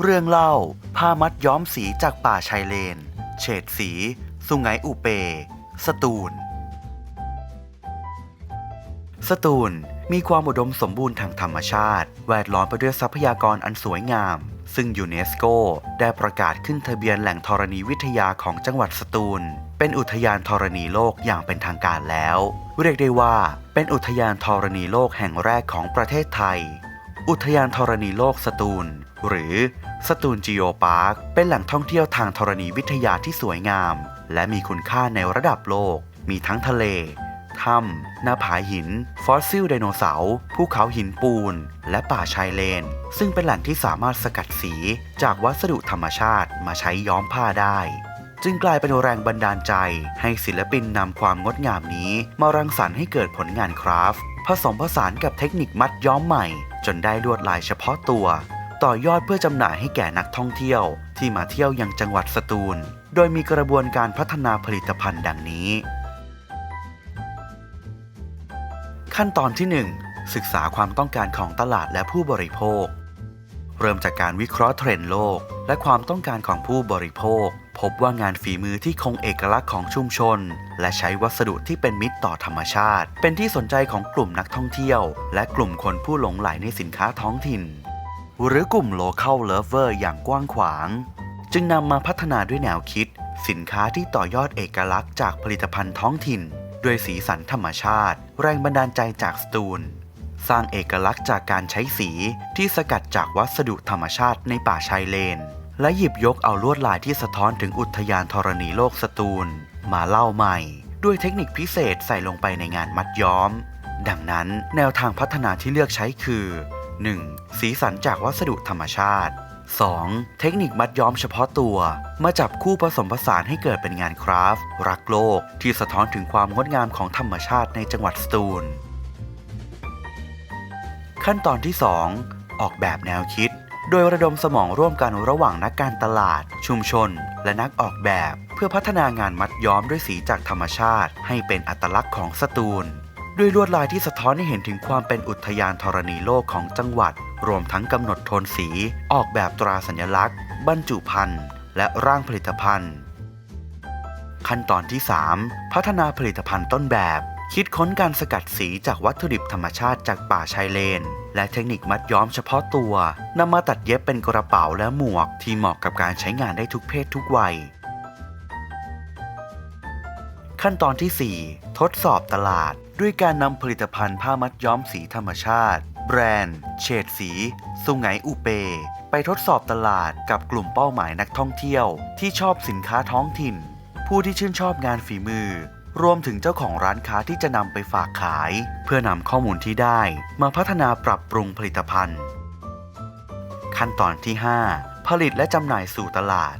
เรื่องเล่าผ้ามัดย้อมสีจากป่าชายเลน เฉดสี สุงไหงอุเป สตูล สตูลมีความอุดมสมบูรณ์ทางธรรมชาติ แวดล้อมไปด้วยทรัพยากรอันสวยงาม ซึ่งยูเนสโกได้ประกาศขึ้นทะเบียนแหล่งธรณีวิทยาของจังหวัดสตูล เป็นอุทยานธรณีโลกอย่างเป็นทางการแล้ว เรียกได้ว่าเป็นอุทยานธรณีโลกแห่งแรกของประเทศไทย อุทยานธรณีโลกสตูล หรือสตูลจิโอพาร์ค เป็นแหล่งท่องเที่ยวทางธรณีวิทยาที่สวยงาม และมีคุณค่าในระดับโลก มีทั้งทะเล ถ้ำ หน้าผาหิน ฟอสซิลไดโนเสาร์ ภูเขาหินปูน และป่าชายเลน ซึ่งเป็นแหล่งที่สามารถสกัดสี จากวัสดุธรรมชาติมาใช้ย้อมผ้าได้ จึงกลายเป็นแรงบันดาลใจ ให้ศิลปินนำความงดงามนี้ มารังสรรค์ให้เกิดผลงานคราฟต์ผสมผสานกับเทคนิคมัดย้อมใหม่ จนได้ลวดลายเฉพาะตัว ต่อยอดเพื่อจำหน่ายให้แก่นักท่องเที่ยว ที่มาเที่ยวยังจังหวัดสตูล โดยมีกระบวนการพัฒนาผลิตภัณฑ์ดังนี้ ขั้นตอนที่ 1 ศึกษาความต้องการของตลาดและผู้บริโภค เริ่มจากการวิเคราะห์เทรนด์โลก และความต้องการของผู้บริโภค พบว่างานฝีมือที่คงเอกลักษณ์ของชุมชน และใช้วัสดุที่เป็นมิตรต่อธรรมชาติ เป็นที่สนใจของกลุ่มนักท่องเที่ยว และกลุ่มคนผู้หลงใหลในสินค้าท้องถิ่น หรือกลุ่ม local lover อย่างกว้างขวาง จึงนำมาพัฒนาด้วยแนวคิด สินค้าที่ต่อยอดเอกลักษณ์จากผลิตภัณฑ์ท้องถิ่น ด้วยสีสันธรรมชาติ แรงบันดาลใจจากสตูล สร้างเอกลักษณ์จากการใช้สีที่สกัดจากวัสดุธรรมชาติในป่าชายเลน และหยิบยกเอาลวดลายที่สะท้อนถึงอุทยานธรณีโลกสตูล มาเล่าใหม่ ด้วยเทคนิคพิเศษใส่ลงไปในงานมัดย้อม ดังนั้นแนวทางพัฒนาที่เลือกใช้คือ 1. สีสันจากวัสดุธรรมชาติ 2. เทคนิคมัดย้อมเฉพาะตัว มาจับคู่ผสมผสานให้เกิดเป็นงานคราฟต์รักโลก ที่สะท้อนถึงความงดงามของธรรมชาติในจังหวัดสตูล ขั้นตอนที่ 2 ออกแบบแนวคิด โดยระดมสมองร่วมกันระหว่างนักการตลาด ชุมชน และนักออกแบบ เพื่อพัฒนางานมัดย้อมด้วยสีจากธรรมชาติ ให้เป็นอัตลักษณ์ของสตูล ด้วยลวดลายที่สะท้อนให้เห็นถึงความเป็นอุทยานธรณีโลกของจังหวัด รวมทั้งกำหนดโทนสี ออกแบบตราสัญลักษณ์ บรรจุภัณฑ์ และร่างผลิตภัณฑ์ ขั้นตอนที่ 3 พัฒนาผลิตภัณฑ์ต้นแบบ คิดค้นการสกัดสีจากวัตถุดิบธรรมชาติจากป่าชายเลน และเทคนิคมัดย้อมเฉพาะตัวนำมาตัดเย็บเป็นกระเป๋าและหมวก ที่เหมาะกับการใช้งานได้ทุกเพศทุกวัย ขั้นตอนที่ 4ทดสอบตลาด ด้วยการนำผลิตภัณฑ์ผ้ามัดย้อมสีธรรมชาติ แบรนด์ เฉดสี สุงไหงอุเป ไปทดสอบตลาดกับกลุ่มเป้าหมายนักท่องเที่ยว ที่ชอบสินค้าท้องถิ่น ผู้ที่ชื่นชอบงานฝีมือ รวมถึงเจ้าของร้านค้าที่จะนำไปฝากขาย เพื่อนำข้อมูลที่ได้ มาพัฒนาปรับปรุงผลิตภัณฑ์ ขั้นตอนที่ 5 ผลิตและจำหน่ายสู่ตลาด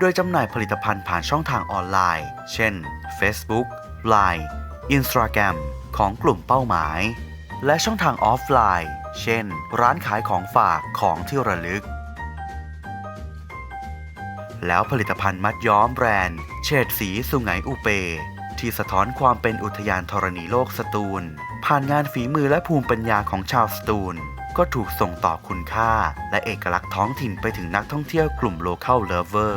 โดยจำหน่ายผลิตภัณฑ์ผ่านช่องทางออนไลน์ เช่น Facebook Line Instagram ของกลุ่มเป้าหมาย และช่องทางออฟไลน์ เช่น ร้านขายของฝากของที่ระลึก แล้วผลิตภัณฑ์มัดย้อมแบรนด์ เฉดสีสุไหงอุเป ที่สะท้อนความเป็นอุทยานธรณีโลกสตูล ผ่านงานฝีมือและภูมิปัญญาของชาวสตูล ก็ถูกส่งต่อคุณค่า และเอกลักษณ์ท้องถิ่นไปถึงนักท่องเที่ยวกลุ่ม local lover